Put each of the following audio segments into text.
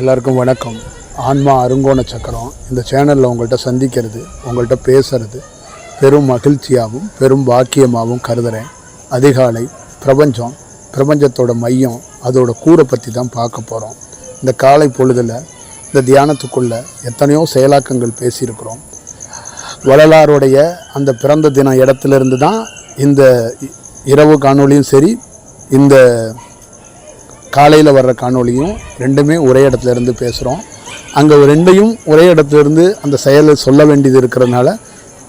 எல்லாருக்கும் வணக்கம். ஆன்மா அருங்கோண சக்கரம் இந்த சேனலில் உங்கள்கிட்ட சந்திக்கிறது உங்கள்கிட்ட பேசுறது பெரும் மகிழ்ச்சியாகவும் பெரும் பாக்கியமாகவும் கருதுகிறேன் அதிகாலை பிரபஞ்சம் பிரபஞ்சத்தோட மையம் அதோட கூரை பற்றி தான் பார்க்க போகிறோம் இந்த காலை பொழுதில் இந்த தியானத்துக்குள்ள எத்தனையோ செயலாக்கங்கள் பேசியிருக்கிறோம். வள்ளலாருடைய அந்த பிறந்த தின இடத்துலேருந்து தான் இந்த இரவு காணொளியும் சரி இந்த காலையில் வர்ற காணொலியும் ரெண்டுமே ஒரே இடத்துல இருந்து பேசுகிறோம் அங்கே ரெண்டையும் ஒரே இடத்துல இருந்து அந்த செயலை சொல்ல வேண்டியது இருக்கிறதுனால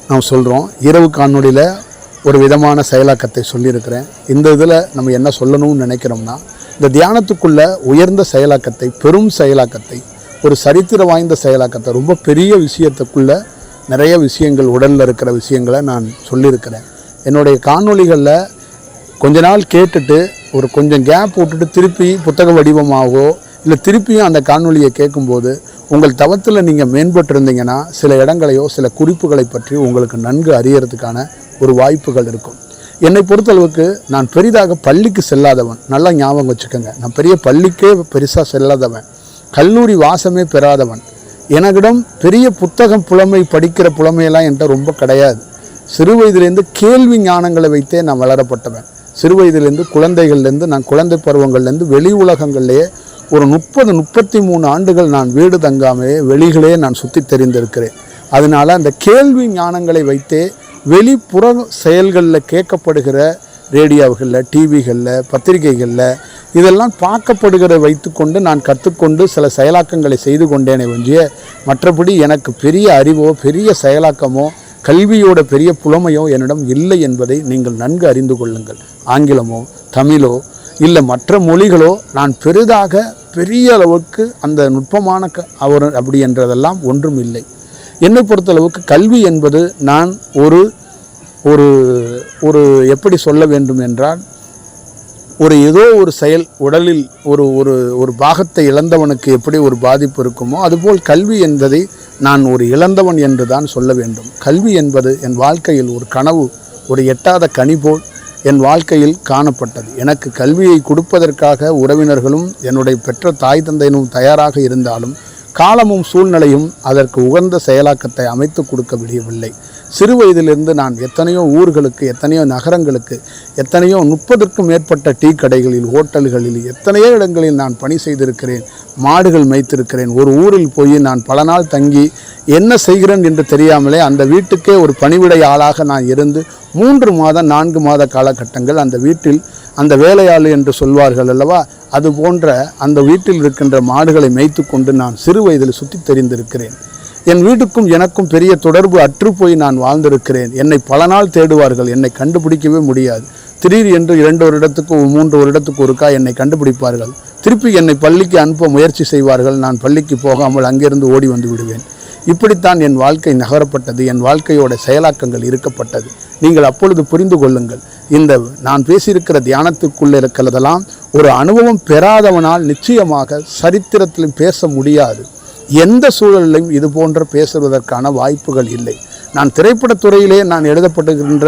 நாம் சொல்கிறோம் இரவு காணொளியில் ஒரு விதமான செயலாக்கத்தை சொல்லியிருக்கிறேன். இந்த இதில் நம்ம என்ன சொல்லணும்னு நினைக்கிறோம்னா இந்த தியானத்துக்குள்ள உயர்ந்த செயலாக்கத்தை பெரும் செயலாக்கத்தை ஒரு சரித்திர வாய்ந்த செயலாக்கத்தை ரொம்ப பெரிய விஷயத்துக்குள்ள நிறைய விஷயங்கள் உடலில் இருக்கிற விஷயங்களை நான் சொல்லியிருக்கிறேன். என்னுடைய காணொலிகளில் கொஞ்ச நாள் கேட்டுட்டு ஒரு கொஞ்சம் கேப் விட்டுட்டு திருப்பி புத்தக வடிவமாகவோ இல்லை திருப்பியும் அந்த காணொலியை கேட்கும்போது உங்கள் தவத்தில் நீங்கள் மேம்பட்டிருந்தீங்கன்னா சில இடங்களையோ சில குறிப்புகளை பற்றி உங்களுக்கு நன்கு அறியறதுக்கான ஒரு வாய்ப்புகள் இருக்கும். என்னை பொறுத்தளவுக்கு நான் பெரிதாக பள்ளிக்கு செல்லாதவன். நல்லா ஞாபகம் வச்சுக்கோங்க. நான் பெரிய பள்ளிக்கே பெருசாக செல்லாதவன். கல்லூரி வாசமே பெறாதவன். எனக்கிடம் பெரிய புத்தகம் புலமை படிக்கிற புலமையெல்லாம் என்கிட்ட ரொம்ப கிடையாது. சிறு வயதுலேருந்து கேள்வி ஞானங்களை வைத்தே நான் வளரப்பட்டவன். சிறு வயதிலேருந்து குழந்தைகள்லேருந்து நான் குழந்தை பருவங்கள்லேருந்து வெளி உலகங்கள்லேயே ஒரு முப்பது முப்பத்தி மூணு ஆண்டுகள் நான் வீடு தங்காமே வெளிகளே நான் சுற்றி தெரிந்திருக்கிறேன். அதனால அந்த கேள்வி ஞானங்களை வைத்தே வெளிப்புற செயல்களில் கேட்கப்படுகிற ரேடியோவுகளில் டிவிகளில் பத்திரிகைகளில் இதெல்லாம் பார்க்கப்படுகிற வைத்துக்கொண்டு நான் கற்றுக்கொண்டு சில செயலாக்கங்களை செய்து கொண்டேனே ஒன்றிய மற்றபடி எனக்கு பெரிய அறிவோ பெரிய செயலாக்கமோ கல்வியோட பெரிய புலமையோ என்னிடம் இல்லை என்பதை நீங்கள் நன்கு அறிந்து கொள்ளுங்கள். ஆங்கிலமோ தமிழோ இல்லை மற்ற மொழிகளோ நான் பெரிதாக பெரிய அளவுக்கு அந்த நுட்பமான க அவர் அப்படி என்றதெல்லாம் ஒன்றும் இல்லை. என்னை பொறுத்தளவுக்கு கல்வி என்பது நான் ஒரு ஒரு ஒரு எப்படி சொல்ல வேண்டும் என்றால் ஒரு ஏதோ ஒரு செயல் உடலில் ஒரு ஒரு ஒரு பாகத்தை இழந்தவனுக்கு எப்படி ஒரு பாதிப்பு இருக்குமோ அதுபோல் கல்வி என்பதை நான் ஒரு இழந்தவன் என்று தான் சொல்ல வேண்டும். கல்வி என்பது என் வாழ்க்கையில் ஒரு கனவு ஒரு எட்டாத கனி போல் என் வாழ்க்கையில் காணப்பட்டது. எனக்கு கல்வியை கொடுப்பதற்காக உறவினர்களும் என்னுடைய பெற்ற தாய் தந்தையினும் தயாராக இருந்தாலும் காலமும் சூழ்நிலையும் அதற்கு உகந்த செயலாக்கத்தை அமைத்து கொடுக்க முடியவில்லை சிறு வயதிலிருந்து நான் எத்தனையோ ஊர்களுக்கு எத்தனையோ நகரங்களுக்கு எத்தனையோ முப்பதற்கும் மேற்பட்ட டீ கடைகளில் ஹோட்டல்களில் எத்தனையோ இடங்களில் நான் பணி செய்திருக்கிறேன் மாடுகள் மேய்த்திருக்கிறேன். ஒரு ஊரில் போய் நான் பல நாள் தங்கி என்ன செய்கிறேன் என்று தெரியாமலே அந்த வீட்டுக்கே ஒரு பணிவிடை ஆளாக நான் இருந்து மூன்று மாதம் நான்கு மாத காலகட்டங்கள் அந்த வீட்டில் அந்த வேலையாளு என்று சொல்வார்கள் அல்லவா? அது போன்ற அந்த வீட்டில் இருக்கின்ற மாடுகளை மேய்த்து கொண்டு நான் சிறு வயதில் சுற்றி தெரிந்திருக்கிறேன். என் வீட்டுக்கும் எனக்கும் பெரிய தொடர்பு அற்றுப்போய் நான் வாழ்ந்திருக்கிறேன். என்னை பல நாள் தேடுவார்கள். என்னை கண்டுபிடிக்கவே முடியாது. திடீர் என்று இரண்டு வருடத்துக்கு மூன்று வருடத்துக்கு ஒருக்கா என்னை கண்டுபிடிப்பார்கள். திருப்பி என்னை பள்ளிக்கு அனுப்ப முயற்சி செய்வார்கள். நான் பள்ளிக்கு போகாமல் அங்கிருந்து ஓடி வந்து விடுவேன். இப்படித்தான் என் வாழ்க்கை நகரப்பட்டது. என் வாழ்க்கையோட செயலாக்கங்கள் இருக்கப்பட்டது. நீங்கள் அப்பொழுது புரிந்து கொள்ளுங்கள். இந்த நான் பேசியிருக்கிற தியானத்துக்குள்ளே இருக்கிறதெல்லாம் ஒரு அனுபவம் பெறாதவனால் நிச்சயமாக சரித்திரத்தில் பேச முடியாது. எந்த சூழலிலும் இது போன்ற பேசுவதற்கான வாய்ப்புகள் இல்லை. நான் திரைப்படத்துறையிலே நான் எழுதப்படுகின்ற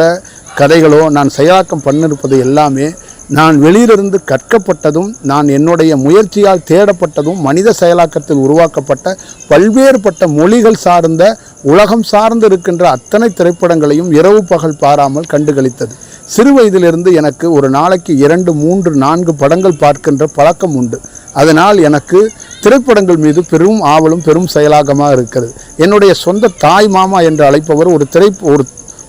கதைகளோ நான் செயலாக்கம் பண்ணிருப்பது எல்லாமே நான் வெளியிலிருந்து கற்கப்பட்டதும் நான் என்னுடைய முயற்சியால் தேடப்பட்டதும் மனித செயலாக்கத்தில் உருவாக்கப்பட்ட பல்வேறுபட்ட மொழிகள் சார்ந்த உலகம் சார்ந்து இருக்கின்ற அத்தனை திரைப்படங்களையும் இரவு பகல் பாராமல் கண்டுகளித்தது. சிறு வயதிலிருந்து எனக்கு ஒரு நாளைக்கு இரண்டு மூன்று நான்கு படங்கள் பார்க்கின்ற பழக்கம் உண்டு. அதனால் எனக்கு திரைப்படங்கள் மீது பெரும் ஆவலும் பெரும் செயலாக்கமாக இருக்கிறது. என்னுடைய சொந்த தாய் மாமா என்று அழைப்பவர் ஒரு திரை ஒரு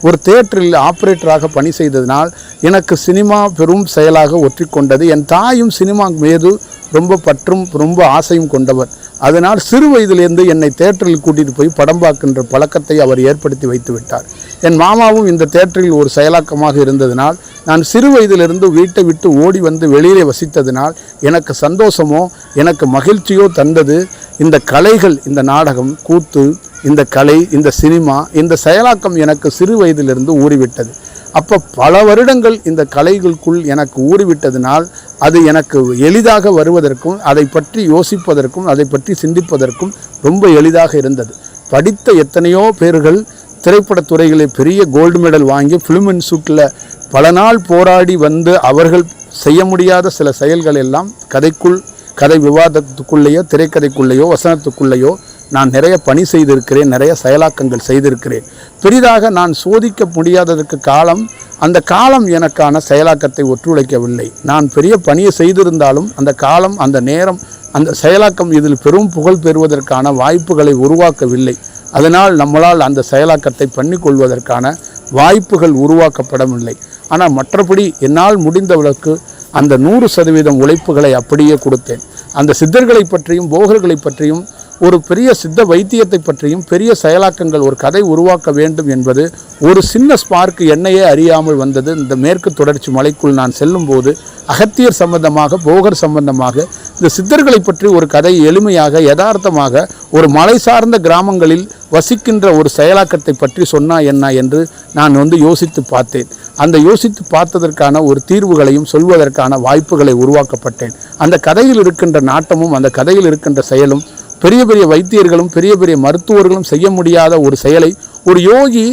ஒரு தேட்டரில் ஆப்ரேட்டராக பணி செய்ததினால் எனக்கு சினிமா பெரும் செயலாக ஒற்றிக்கொண்டது. என் தாயும் சினிமா மீது ரொம்ப பற்றும் ரொம்ப ஆசையும் கொண்டவர். அதனால் சிறு வயதிலிருந்து என்னை தேட்டரில் கூட்டிட்டு போய் படம் பார்க்கின்ற பழக்கத்தை அவர் ஏற்படுத்தி வைத்து விட்டார். என் மாமாவும் இந்த தேட்டரில் ஒரு செயலாக்கமாக இருந்ததினால் நான் சிறு வயதிலிருந்து வீட்டை விட்டு ஓடி வந்து வெளியிலே வசித்ததினால் எனக்கு சந்தோஷமோ எனக்கு மகிழ்ச்சியோ தந்தது. இந்த கலைகள் இந்த நாடகம் கூத்து இந்த கலை இந்த சினிமா இந்த செயலாக்கம் எனக்கு சிறு வயதிலிருந்து ஊறிவிட்டது. அப்போ பல வருடங்கள் இந்த கலைகளுக்குள் எனக்கு ஊறிவிட்டதினால் அது எனக்கு எளிதாக வருவதற்கும் அதை பற்றி யோசிப்பதற்கும் அதை பற்றி சிந்திப்பதற்கும் ரொம்ப எளிதாக இருந்தது. படித்த எத்தனையோ பேர்கள் திரைப்படத் துறைகளை பெரிய கோல்டு மெடல் வாங்கி ஃபிலிம் இன்ஸ்டியூட்டில் பல நாள் போராடி வந்து அவர்கள் செய்ய முடியாத சில செயல்கள் எல்லாம் கதைக்குள் கதை விவாதத்துக்குள்ளேயோ திரைக்கதைக்குள்ளேயோ வசனத்துக்குள்ளேயோ நான் நிறைய பணி செய்திருக்கிறேன் நிறைய செயலாக்கங்கள் செய்திருக்கிறேன். பெரிதாக நான் சோதிக்க முடியாததற்கு காலம் அந்த காலம் எனக்கான செயலாக்கத்தை ஒத்துழைக்கவில்லை. நான் பெரிய பணியை செய்திருந்தாலும் அந்த காலம் அந்த நேரம் அந்த செயலாக்கம் இதில் பெரும் புகழ் பெறுவதற்கான வாய்ப்புகளை உருவாக்கவில்லை. அதனால் நம்மளால் அந்த செயலாக்கத்தை பண்ணிக்கொள்வதற்கான வாய்ப்புகள் உருவாக்கப்படவில்லை. ஆனால் மற்றபடி என்னால் முடிந்தவளுக்கு அந்த நூறு சதவீதம் உழைப்புகளை அப்படியே கொடுத்தேன். அந்த சித்தர்களை பற்றியும் போகர்களை பற்றியும் ஒரு பெரிய சித்த வைத்தியத்தை பற்றியும் பெரிய செயலாக்கங்கள் ஒரு கதை உருவாக்க வேண்டும் என்பது ஒரு சின்ன ஸ்பார்க் என்னையே அறியாமல் வந்தது. இந்த மேற்கு தொடர்ச்சி மலைக்குள் நான் செல்லும்போது அகத்தியர் சம்பந்தமாக போகர் சம்பந்தமாக இந்த சித்தர்களை பற்றி ஒரு கதை எளிமையாக யதார்த்தமாக ஒரு மலை சார்ந்த கிராமங்களில் வசிக்கின்ற ஒரு செயலாக்கத்தை பற்றி சொன்னா என்ன என்று நான் வந்து யோசித்து பார்த்தேன். அந்த யோசித்து பார்த்ததற்கான ஒரு தீர்வுகளையும் சொல்வதற்கான வாய்ப்புகளை உருவாக்கப்பட்டேன். அந்த கதையில் இருக்கின்ற நாட்டமும் அந்த கதையில் இருக்கின்ற செயலும் பெரிய பெரிய வைத்தியர்களும் பெரிய பெரிய மருத்துவர்களும் செய்ய முடியாத ஒரு செயலை ஒரு யோகி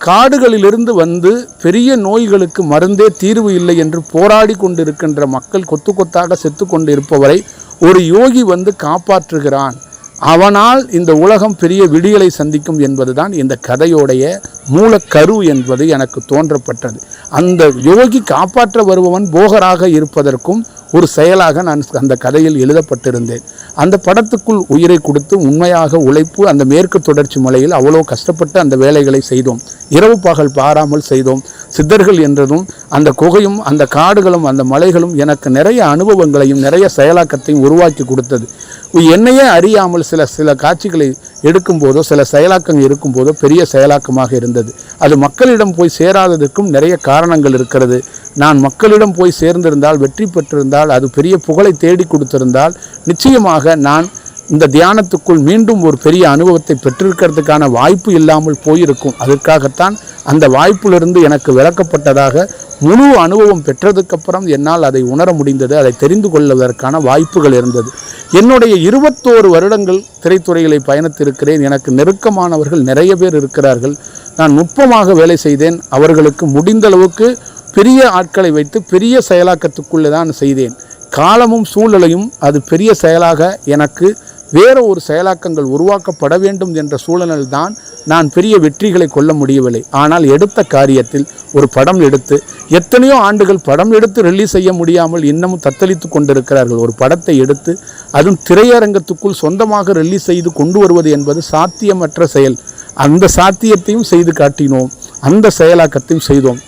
காடுகளிலிருந்து வந்து பெரிய நோய்களுக்கு மருந்தே தீர்வு இல்லை என்று போராடி கொண்டிருக்கின்ற மக்கள் கொத்து கொத்தாக செத்து கொண்டு இருப்பவரை ஒரு யோகி வந்து காப்பாற்றுகிறான். அவனால் இந்த உலகம் பெரிய விடியலை சந்திக்கும் என்பதுதான் இந்த கதையோடைய மூலக்கரு என்பது எனக்கு தோன்றப்பட்டது. அந்த யோகி காப்பாற்ற வருபவன் போகராக இருப்பதற்கும் ஒரு செயலாக நான் அந்த கதையில் எழுதப்பட்டிருந்தேன். அந்த படத்துக்குள் உயிரை கொடுத்து உண்மையாக உழைப்பு அந்த மேற்கு தொடர்ச்சி மலையில் அவ்வளோ கஷ்டப்பட்டு அந்த வேலைகளை செய்தோம். இரவு பகல் பாராமல் செய்தோம். சித்தர்கள் என்றதும் அந்த குகையும் அந்த காடுகளும் அந்த மலைகளும் எனக்கு நிறைய அனுபவங்களையும் நிறைய செயலாக்கத்தையும் உருவாக்கி கொடுத்தது. என்னையே அறியாமல் சில சில காட்சிகளை எடுக்கும்போதோ சில செயலாக்கம் இருக்கும்போதோ பெரிய செயலாக்கமாக இருந்தது. அது மக்களிடம் போய் சேராததற்கும் நிறைய காரணங்கள் இருக்கிறது. நான் மக்களிடம் போய் சேர்ந்திருந்தால் வெற்றி பெற்றிருந்தால் அது பெரிய புகழை தேடி கொடுத்திருந்தால் நிச்சயமாக நான் இந்த தியானத்துக்குள் மீண்டும் ஒரு பெரிய அனுபவத்தை பெற்றிருக்கிறதுக்கான வாய்ப்பு இல்லாமல் போயிருக்கும். அதற்காகத்தான் அந்த வாய்ப்பிலிருந்து எனக்கு விளக்கப்பட்டதாக முழு அனுபவம் பெற்றதுக்கப்புறம் என்னால் அதை உணர முடிந்தது. அதை தெரிந்து கொள்வதற்கான வாய்ப்புகள் இருந்தது. என்னுடைய இருபத்தோரு வருடங்கள் திரைத்துறைகளை பயணித்திருக்கிறேன். எனக்கு நெருக்கமானவர்கள் நிறைய பேர் இருக்கிறார்கள். நான் நுட்பமாக வேலை செய்தேன். அவர்களுக்கு முடிந்தளவுக்கு பெரிய ஆட்களை வைத்து பெரிய செயலாக்கத்துக்குள்ளே தான் செய்தேன். காலமும் சூழலையும் அது பெரிய செயலாக எனக்கு வேறு ஒரு செயலாக்கங்கள் உருவாக்கப்பட வேண்டும் என்ற சூழலில்தான் நான் பெரிய வெற்றிகளை கொள்ள முடியவில்லை. ஆனால் எடுத்த காரியத்தில் ஒரு படம் எடுத்து எத்தனையோ ஆண்டுகள் படம் எடுத்து ரிலீஸ் செய்ய முடியாமல் இன்னமும் தத்தளித்து கொண்டிருக்கிறார்கள். ஒரு படத்தை எடுத்து அதுவும் திரையரங்கத்துக்குள் சொந்தமாக ரிலீஸ் செய்து கொண்டு வருவது என்பது சாத்தியமற்ற செயல். அந்த சாத்தியத்தையும் செய்து காட்டினோம். அந்த செயலாக்கத்தையும் செய்தோம்.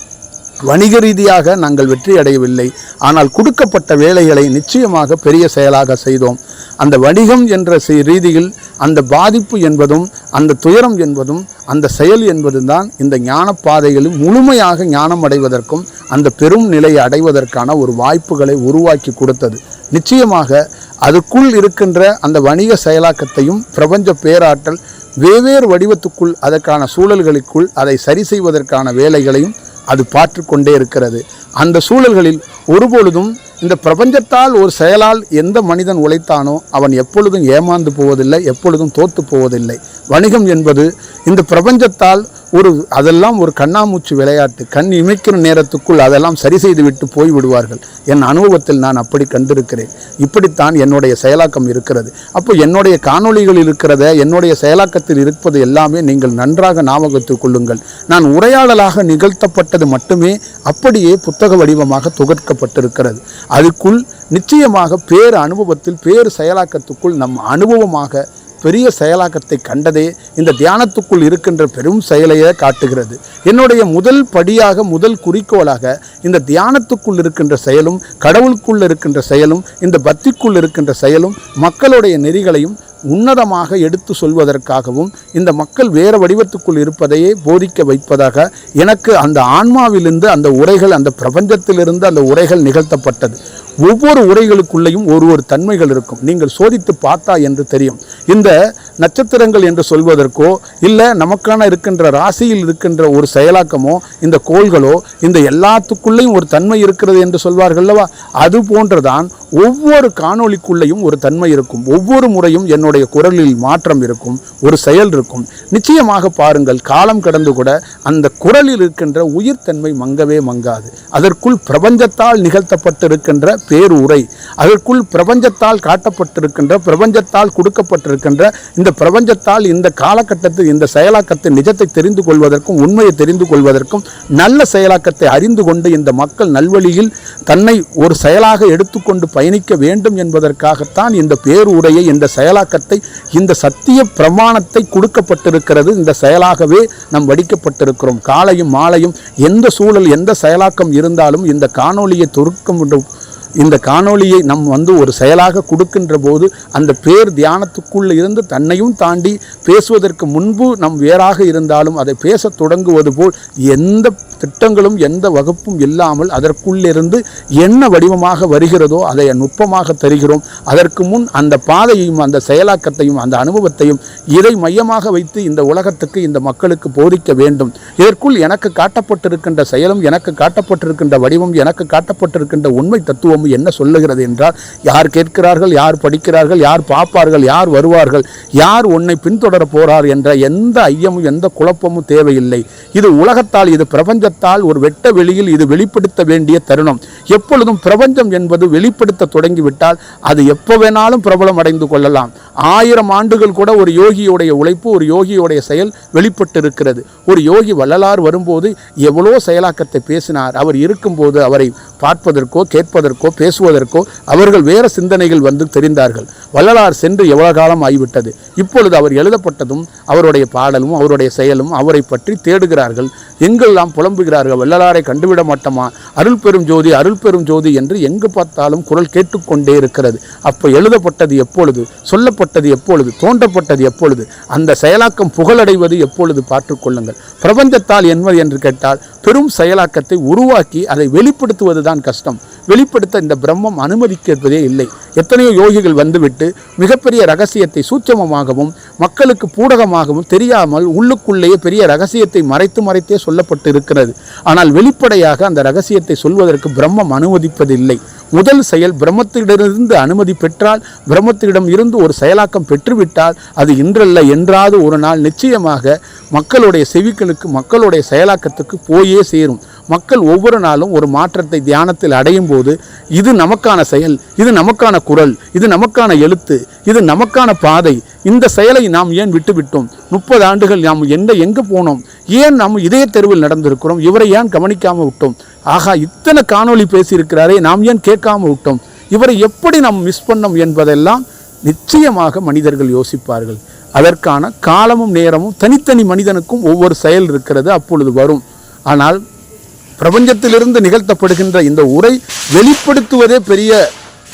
வணிக ரீதியாக நாங்கள் வெற்றி அடையவில்லை. ஆனால் கொடுக்கப்பட்ட வேலைகளை நிச்சயமாக பெரிய செயலாக செய்தோம். அந்த வணிகம் என்ற செய்- ரீதியில் அந்த பாதிப்பு என்பதும் அந்த துயரம் என்பதும் அந்த செயல் என்பதும் தான் இந்த ஞான பாதைகளில் முழுமையாக ஞானம் அடைவதற்கும் அந்த பெரும் நிலையை அடைவதற்கான ஒரு வாய்ப்புகளை உருவாக்கி கொடுத்தது. நிச்சயமாக அதுக்குள் இருக்கின்ற அந்த வணிக செயலாக்கத்தையும் பிரபஞ்ச பேராற்றல் வெவ்வேறு வடிவத்துக்குள் அதற்கான சூழல்களுக்குள் அதை சரி செய்வதற்கான வேலைகளையும் அது பார்த்து கொண்டே இருக்கிறது. அந்த சூழல்களில் ஒருபொழுதும் இந்த பிரபஞ்சத்தால் ஒரு செயலால் எந்த மனிதன் உழைத்தானோ அவன் எப்பொழுதும் ஏமாந்து போவதில்லை எப்பொழுதும் தோத்து போவதில்லை. வணிகம் என்பது இந்த பிரபஞ்சத்தால் ஒரு அதெல்லாம் ஒரு கண்ணாமூச்சி விளையாட்டு. கண் இமைக்கிற நேரத்துக்குள் அதெல்லாம் சரி செய்து விட்டு போய் விடுவார்கள். என் அனுபவத்தில் நான் அப்படி கண்டிருக்கிறேன். இப்படித்தான் என்னுடைய செயலாக்கம் இருக்கிறது. அப்போ என்னுடைய காணொளிகள் இருக்கிறத என்னுடைய செயலாக்கத்தில் இருப்பது எல்லாமே நீங்கள் நன்றாக ஞாபகத்தில் கொள்ளுங்கள். நான் உரையாடலாக நிகழ்த்தப்பட்டது மட்டுமே அப்படியே புத்தக வடிவமாக தொகுக்கப்பட்டிருக்கிறது. அதுக்குள் நிச்சயமாக பேர் அனுபவத்தில் பேர் செயலாக்கத்துக்குள் நம் அனுபவமாக பெரிய செயலாக்கத்தை கண்டதே இந்த தியானத்துக்குள் இருக்கின்ற பெரும் செயலையே காட்டுகிறது. என்னுடைய முதல் படியாக முதல் குறிக்கோளாக இந்த தியானத்துக்குள் இருக்கின்ற செயலும் கடவுளுக்குள் இருக்கின்ற செயலும் இந்த பக்திக்குள் இருக்கின்ற செயலும் மக்களுடைய நெறிகளையும் உன்னதமாக எடுத்து சொல்வதற்காகவும் இந்த மக்கள் வேறு வடிவத்துக்குள் இருப்பதையே போதிக்க வைப்பதாக எனக்கு அந்த ஆன்மாவிலிருந்து அந்த உரைகள் அந்த பிரபஞ்சத்திலிருந்து அந்த உரைகள் நிகழ்த்தப்பட்டது. ஒவ்வொரு உரைகளுக்குள்ளேயும் ஒரு ஒரு தன்மைகள் இருக்கும். நீங்கள் சோதித்து பார்த்தா என்று தெரியும். இந்த நட்சத்திரங்கள் என்று சொல்வதற்கோ இல்லை நமக்கான இருக்கின்ற ராசியில் இருக்கின்ற ஒரு செயலாக்கமோ இந்த கோள்களோ இந்த எல்லாத்துக்குள்ளேயும் ஒரு தன்மை இருக்கிறது என்று சொல்வார்கள் அல்லவா? அது போன்றுதான் ஒவ்வொரு காணொளிக்குள்ளேயும் ஒரு தன்மை இருக்கும். ஒவ்வொரு முறையும் என்னுடைய குரலில் மாற்றம் இருக்கும் ஒரு செயல் இருக்கும். நிச்சயமாக பாருங்கள் காலம் கடந்து கூட அந்த குரலில் இருக்கின்ற உயிர்த்தன்மை மங்கவே மங்காது. அதற்குள் பிரபஞ்சத்தால் நிகழ்த்தப்பட்டிருக்கின்ற பேருரை அதற்குள் பிரபஞ்சத்தால் காட்டப்பட்டிருக்கின்ற பிரபஞ்சத்தால் கொடுக்கப்பட்டிருக்கின்ற இந்த பிரபஞ்சத்தால் இந்த காலகட்டத்தில் இந்த செயலாக்கத்தை நிஜத்தை தெரிந்து கொள்வதற்கும் உண்மையை தெரிந்து கொள்வதற்கும் நல்ல செயலாக்கத்தை அறிந்து கொண்டு இந்த மக்கள் நல்வழியில் தன்னை ஒரு செயலாக எடுத்துக்கொண்டு பயணிக்க வேண்டும் என்பதற்காகத்தான் இந்த பேருரையை இந்த செயலாக்கத்தை இந்த சத்திய பிரமாணத்தை கொடுக்கப்பட்டிருக்கிறது. இந்த செயலாகவே நாம் வடிக்கப்பட்டிருக்கிறோம். காலையும் மாலையும் எந்த சூழல் எந்த செயலாக்கம் இருந்தாலும் இந்த காணொலியை தொறுக்கும் இந்த காணொளியை நம் வந்து ஒரு செயலாக கொடுக்கின்ற போது அந்த பேர் தியானத்துக்குள்ளே இருந்து தன்னையும் தாண்டி பேசுவதற்கு முன்பு நம் வேறாக இருந்தாலும் அதை பேசத் தொடங்குவது போல் எந்த திட்டங்களும் எந்த வகுப்பும் இல்லாமல் அதற்குள்ளிருந்து என்ன வடிவமாக வருகிறதோ அதை நுட்பமாக தருகிறோம். அதற்கு முன் அந்த பாதையையும் அந்த செயலாக்கத்தையும் அந்த அனுபவத்தையும் இதை மையமாக வைத்து இந்த உலகத்துக்கு இந்த மக்களுக்கு போதிக்க வேண்டும். இதற்குள் எனக்கு காட்டப்பட்டிருக்கின்ற செயலும் எனக்கு காட்டப்பட்டிருக்கின்ற வடிவம் எனக்கு காட்டப்பட்டிருக்கின்ற உண்மை தத்துவமும் என்ன சொல்லுகிறது என்றால் யார் கேட்கிறார்கள் யார் படிக்கிறார்கள் யார் பார்ப்பார்கள் யார் வருவார்கள் யார் உன்னை பின்தொடர போகிறார் என்ற எந்த ஐயமும் எந்த குழப்பமும் தேவையில்லை. இது உலகத்தால் இது பிரபஞ்ச பிரபஞ்சத்தால் ஒரு வெட்ட வெளியில் இது வெளிப்படுத்த வேண்டிய தருணம். எப்பொழுதும் பிரபஞ்சம் என்பது வெளிப்படுத்த தொடங்கிவிட்டால் அது எப்போ வேணாலும் பிரபலம் அடைந்து கொள்ளலாம். ஆயிரம் ஆண்டுகள் கூட ஒரு யோகியுடைய உழைப்பு ஒரு யோகியுடைய செயல் வெளிப்பட்டு இருக்கிறது ஒரு யோகி வள்ளலார் வரும்போது எவ்வளோ செயலாக்கத்தை பேசினார். அவர் இருக்கும்போது அவரை பார்ப்பதற்கோ கேட்பதற்கோ பேசுவதற்கோ அவர்கள் வேறு சிந்தனைகள் வந்து தெரிந்தார்கள். வள்ளலார் சென்று எவ்வளோ காலம் ஆகிவிட்டது? இப்பொழுது அவர் எழுதப்பட்டதும் அவருடைய பாடலும் அவருடைய செயலும் அவரை பற்றி தேடுகிறார்கள். எங்கெல்லாம் புலம்புகிறார்கள் வள்ளலாரை கண்டுவிட மாட்டோமா? அருள் பெரும் ஜோதி அருள் பெரும் ஜோதி என்று எங்கு பார்த்தாலும் குரல் கேட்டுக்கொண்டே இருக்கிறது. அப்போ எழுதப்பட்டது எப்பொழுது? சொல்லப்பட்டது எப்பொழுது? தோன்றப்பட்டது எப்பொழுது? அந்த செயலாக்கம் புகழடைவது எப்பொழுது? பார்த்துக்கொள்ளுங்கள் பிரபஞ்சத்தால் என்பது என்று கேட்டால் பெரும் செயலாக்கத்தை உருவாக்கி அதை வெளிப்படுத்துவது தான் கஷ்டம். வெளிப்படுத்த இந்த பிரம்மம் அனுமதிக்கிறதே இல்லை. எத்தனையோ யோகிகள் வந்துவிட்டு மிகப்பெரிய ரகசியத்தை சூட்சமமாகவும் மக்களுக்கு பூடகமாகவும் தெரியாமல் உள்ளுக்குள்ளேயே பெரிய ரகசியத்தை மறைத்து மறைத்தே சொல்லப்பட்டு இருக்கிறது ஆனால் வெளிப்படையாக அந்த ரகசியத்தை சொல்வதற்கு பிரம்மம் அனுமதிப்பதில்லை. முதல் செயல் பிரம்மத்திடமிருந்து அனுமதி பெற்றால் பிரம்மத்திடம் இருந்து ஒரு செயலாக்கம் பெற்றுவிட்டால் அது இன்றல்ல என்றாவது ஒரு நாள் நிச்சயமாக மக்களுடைய செவிகளுக்கு மக்களுடைய செயலாக்கத்துக்கு போயே சேரும். மக்கள் ஒவ்வொரு நாளும் ஒரு மாற்றத்தை தியானத்தில் அடையும் போது இது நமக்கான செயல் இது நமக்கான குரல் இது நமக்கான எழுத்து இது நமக்கான பாதை. இந்த செயலை நாம் ஏன் விட்டுவிட்டோம்? முப்பது ஆண்டுகள் நாம் எந்த எங்கே போனோம்? ஏன் நாம் இதே தெருவில் நடந்திருக்கிறோம்? இவரை ஏன் கவனிக்காமல் விட்டோம்? ஆகா இத்தனை காணொளி பேசியிருக்கிறாரே நாம் ஏன் கேட்காம விட்டோம்? இவரை எப்படி நாம் மிஸ் பண்ணோம் என்பதெல்லாம் நிச்சயமாக மனிதர்கள் யோசிப்பார்கள். அதற்கான காலமும் நேரமும் தனித்தனி மனிதனுக்கும் ஒவ்வொரு செயல் இருக்கிறது அப்பொழுது வரும். ஆனால் பிரபஞ்சத்திலிருந்து நிகழ்த்தப்படுகின்ற இந்த உரை வெளிப்படுத்துவதே பெரிய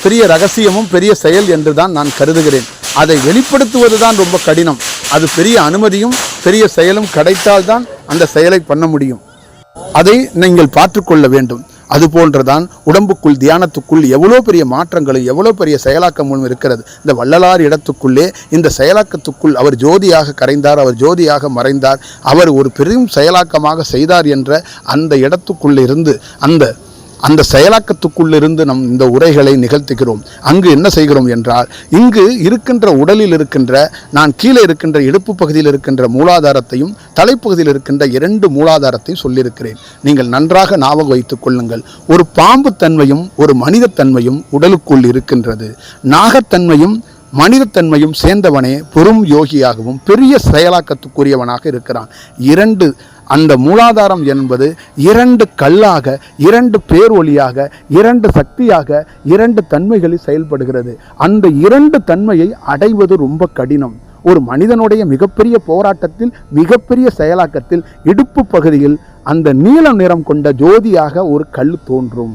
பெரிய ரகசியமும் பெரிய செயல் என்று தான் நான் கருதுகிறேன். அதை வெளிப்படுத்துவது தான் ரொம்ப கடினம். அது பெரிய அனுமதியும் பெரிய செயலும் கிடைத்தால்தான் அந்த செயலை பண்ண முடியும். அதை நீங்கள் பார்த்துக்கொள்ள வேண்டும். அது போன்றுதான் உடம்புக்குள் தியானத்துக்குள் எவ்வளோ பெரிய மாற்றங்களும் எவ்வளோ பெரிய செயலாக்கமும் இருக்கிறது. இந்த வள்ளலார் இடத்துக்குள்ளே இந்த செயலாக்கத்துக்குள் அவர் ஜோதியாக கரைந்தார் அவர் ஜோதியாக மறைந்தார் அவர் ஒரு பெரும் செயலாக்கமாக செய்தார் என்ற அந்த இடத்துக்குள்ளிருந்து அந்த அந்த செயலாக்கத்துக்குள்ளிருந்து நம் இந்த உரைகளை நிகழ்த்துகிறோம். அங்கு என்ன செய்கிறோம் என்றால் இங்கு இருக்கின்ற உடலில் இருக்கின்ற நான் கீழே இருக்கின்ற இடுப்பு பகுதியில் இருக்கின்ற மூலாதாரத்தையும் தலைப்பகுதியில் இருக்கின்ற இரண்டு மூலாதாரத்தையும் சொல்லியிருக்கிறேன். நீங்கள் நன்றாக ஞாபகம் வைத்துக் கொள்ளுங்கள். ஒரு பாம்பு தன்மையும் ஒரு மனிதத்தன்மையும் உடலுக்குள் இருக்கின்றது. நாகத்தன்மையும் மனிதத்தன்மையும் சேர்ந்தவனே பெரும் யோகியாகவும் பெரிய செயலாக்கத்துக்குரியவனாக இருக்கிறான். இரண்டு அந்த மூலாதாரம் என்பது இரண்டு கல்லாக இரண்டு பேரொளியாக இரண்டு சக்தியாக இரண்டு தன்மைகளில் செயல்படுகிறது. அந்த இரண்டு தன்மையை அடைவது ரொம்ப கடினம். ஒரு மனிதனுடைய மிகப்பெரிய போராட்டத்தில் மிகப்பெரிய செயலாக்கத்தில் இடுப்பு பகுதியில் அந்த நீல நிறம் கொண்ட ஜோதியாக ஒரு கல் தோன்றும்.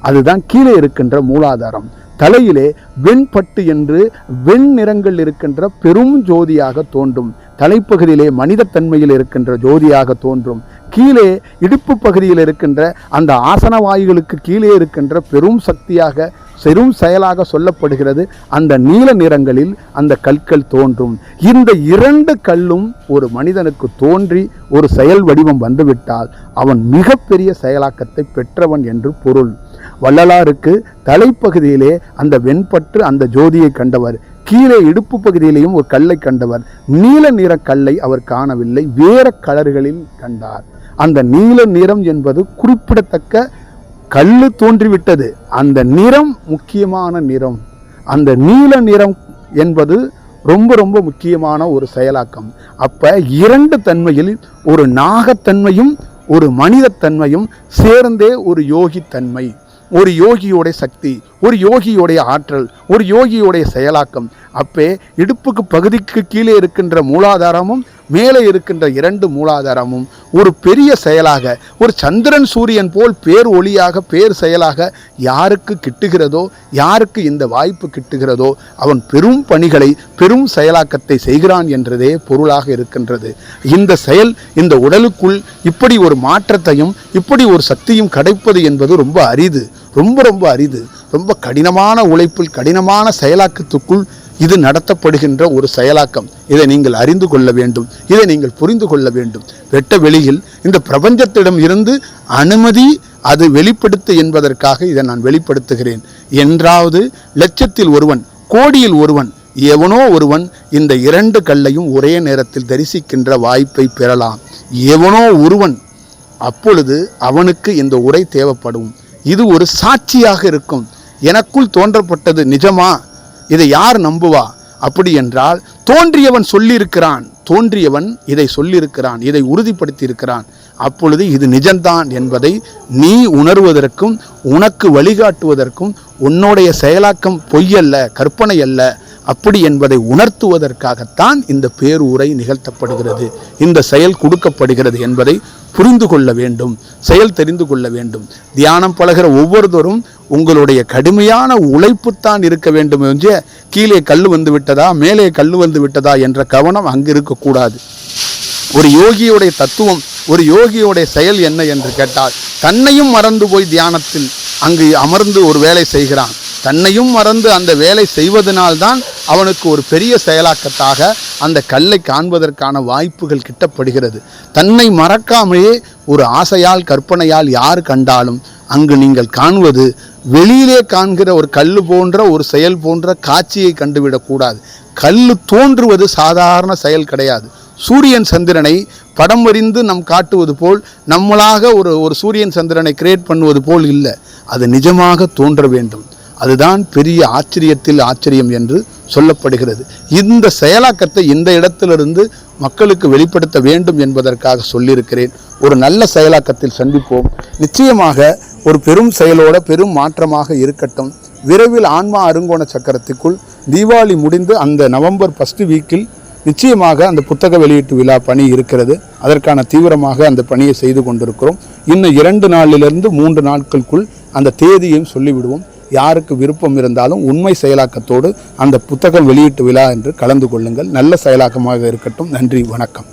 அதுதான் கீழே இருக்கின்ற மூலாதாரம். தலையிலே வெண்பட்டு என்று வெண் நிறங்கள் இருக்கின்ற பெரும் ஜோதியாக தோன்றும். தலைப்பகுதியிலே மனிதத்தன்மையில் இருக்கின்ற ஜோதியாக தோன்றும். கீழே இடுப்பு பகுதியில் இருக்கின்ற அந்த ஆசன வாயுகளுக்கு கீழே இருக்கின்ற பெரும் சக்தியாக பெரும் செயலாக சொல்லப்படுகிறது. அந்த நீல நிறங்களில் அந்த கற்கள் தோன்றும். இந்த இரண்டு கல்லும் ஒரு மனிதனுக்கு தோன்றி ஒரு செயல் வடிவம் வந்துவிட்டால் அவன் மிகப்பெரிய செயலாக்கத்தை பெற்றவன் என்று பொருள். வள்ளலாருக்கு தலைப்பகுதியிலே அந்த வெண்பற்று அந்த ஜோதியை கண்டவர். கீழே இடுப்பு பகுதியிலேயும் ஒரு கல்லை கண்டவர். நீல நிற கல்லை அவர் காணவில்லை. வேற கலர்களில் கண்டார். அந்த நீல நிறம் என்பது குறிப்பிடத்தக்க கல்லு தோன்றிவிட்டது. அந்த நிறம் முக்கியமான நிறம். அந்த நீல நிறம் என்பது ரொம்ப ரொம்ப முக்கியமான ஒரு செயலாக்கம். அப்போ இரண்டு தன்மையில் ஒரு நாகத்தன்மையும் ஒரு மனிதத்தன்மையும் சேர்ந்தே ஒரு யோகித்தன்மை. ஒரு யோகியோடைய சக்தி ஒரு யோகியோடைய ஆற்றல் ஒரு யோகியோடைய செயலாக்கம். அப்போ இடுப்புக்கு பகுதிக்கு கீழே இருக்கின்ற மூலாதாரமும் மேலே இருக்கின்ற இரண்டு மூலாதாரமும் ஒரு பெரிய செயலாக ஒரு சந்திரன் சூரியன் போல் பேர் ஒளியாக பேர் செயலாக யாருக்கு கிட்டுகிறதோ யாருக்கு இந்த வாய்ப்பு கிட்டுகிறதோ அவன் பெரும் பணிகளை பெரும் செயலாக்கத்தை செய்கிறான் என்றதே பொருளாக இருக்கின்றது. இந்த செயல் இந்த உடலுக்குள் இப்படி ஒரு மாற்றத்தையும் இப்படி ஒரு சக்தியும் கிடைப்பது என்பது ரொம்ப அரிது. ரொம்ப ரொம்ப அரிது. ரொம்ப கடினமான உழைப்பில் கடினமான செயலாக்கத்துக்குள் இது நடத்தப்படுகின்ற ஒரு செயலாக்கம். இதை நீங்கள் அறிந்து கொள்ள வேண்டும். இதை நீங்கள் புரிந்து கொள்ள வேண்டும். வெட்ட வெளியில் இந்த பிரபஞ்சத்திடம் இருந்து அனுமதி அது வெளிப்படுத்து என்பதற்காக இதை நான் வெளிப்படுத்துகிறேன். என்றாவது லட்சத்தில் ஒருவன் கோடியில் ஒருவன் எவனோ ஒருவன் இந்த இரண்டு கல்லையும் ஒரே நேரத்தில் தரிசிக்கின்ற வாய்ப்பை பெறலாம். எவனோ ஒருவன் அப்பொழுது அவனுக்கு இந்த உரை தேவைப்படும். இது ஒரு சாட்சியாக இருக்கும். எனக்குள் தோன்றப்பட்டது நிஜமா? இதை யார் நம்புவா? அப்படி என்றால் தோன்றியவன் சொல்லியிருக்கிறான். தோன்றியவன் இதை சொல்லியிருக்கிறான் இதை உறுதிப்படுத்தி இருக்கிறான் அப்பொழுது இது நிஜம்தான் என்பதை நீ உணர்வதற்கும் உனக்கு வழிகாட்டுவதற்கும் உன்னுடைய செயலாக்கம் பொய்யல்ல கற்பனை அல்ல. அப்படி என்பதை உணர்த்துவதற்காகத்தான் இந்த பேருரை நிகழ்த்தப்படுகிறது. இந்த செயல் கொடுக்கப்படுகிறது என்பதை புரிந்து கொள்ள வேண்டும் செயல் தெரிந்து கொள்ள வேண்டும். தியானம் பழகிற ஒவ்வொருத்தரும் உங்களுடைய கடுமையான உழைப்புத்தான் இருக்க வேண்டும் என்று கீழே கல் வந்து விட்டதா மேலே கல் வந்து விட்டதா என்ற கவனம் அங்கு இருக்கக்கூடாது. ஒரு யோகியுடைய தத்துவம் ஒரு யோகியுடைய செயல் என்ன என்று கேட்டால் தன்னையும் மறந்து போய் தியானத்தில் அங்கு அமர்ந்து ஒரு வேலை செய்கிறான். தன்னையும் மறந்து அந்த வேலை செய்வதனால்தான் அவனுக்கு ஒரு பெரிய செயலாக்கத்தாக அந்த கல்லை காண்பதற்கான வாய்ப்புகள் கிட்டப்படுகிறது. தன்னை மறக்காமலே ஒரு ஆசையால் கற்பனையால் யார் கண்டாலும் அங்கு நீங்கள் காண்பது வெளியிலே காண்கிற ஒரு கல் போன்ற ஒரு செயல் போன்ற காட்சியை கண்டுவிடக்கூடாது கல் தோன்றுவது சாதாரண செயல் கிடையாது. சூரியன் சந்திரனை படம் வரிந்து நம் காட்டுவது போல் நம்மளாக ஒரு ஒரு சூரியன் சந்திரனை கிரியேட் பண்ணுவது போல் இல்லை. அது நிஜமாக தோன்ற வேண்டும். அதுதான் பெரிய ஆச்சரியத்தில் ஆச்சரியம் என்று சொல்லப்படுகிறது. இந்த செயலாக்கத்தை இந்த இடத்திலிருந்து மக்களுக்கு வெளிப்படுத்த வேண்டும் என்பதற்காக சொல்லியிருக்கிறேன். ஒரு நல்ல செயலாக்கத்தில் சந்திப்போம். நிச்சயமாக ஒரு பெரும் செயலோட பெரும் மாற்றமாக இருக்கட்டும். விரைவில் ஆன்மா அருங்கோண சக்கரத்துக்குள் தீபாவளி முடிந்து அந்த நவம்பர் ஃபஸ்ட்டு வீக்கில் நிச்சயமாக அந்த புத்தக வெளியீட்டு விழா பணி இருக்கிறது. அதற்கான தீவிரமாக அந்த பணியை செய்து கொண்டிருக்கிறோம். இன்னும் இரண்டு நாளிலிருந்து மூன்று நாட்களுக்குள் அந்த தேதியையும் சொல்லிவிடுவோம். யாருக்கு விருப்பம் இருந்தாலும் உண்மை செயலாக்கத்தோடு அந்த புத்தகம் வெளியீட்டு விழா என்று கலந்து கொள்ளுங்கள். நல்ல செயலாக்கமாக இருக்கட்டும். நன்றி வணக்கம்.